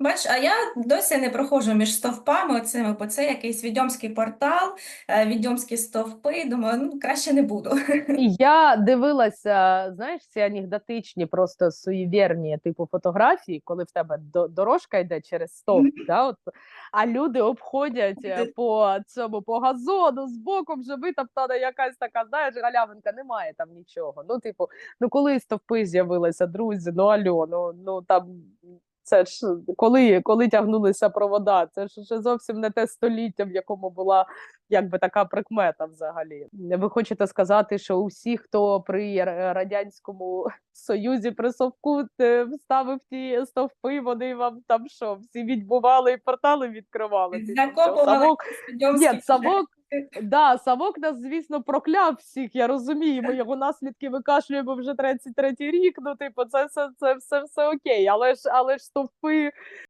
Бач, а я досі не проходжу між стовпами оцими, бо це якийсь відьомський портал, е, відьомські стовпи. Думаю, ну краще не буду. Я дивилася, знаєш, ці анекдотичні, просто суєвірні типу фотографії, коли в тебе дорожка йде через стовп, да, от, а люди обходять е, по цьому по газону з боку вже витоптана якась така, знаєш, галявинка, немає там нічого. Ну, типу, ну коли стовпи з'явилися, друзі, ну альо, ну, ну там. Це ж коли, коли тягнулися провода, це ж ще зовсім не те століття, в якому була якби така прикмета взагалі. Ви хочете сказати, що усі, хто при радянському союзі при совку е, вставив ті стовпи, вони вам там що, всі відбували і портали відкривали? Типу, Закопували ні, Савок, да, Савок нас, звісно, прокляв всіх. Я розумію. Ми його наслідки викашлюємо вже 33 рік. Ну, типу, це все, це все, все окей. Але ж, але ж стовпи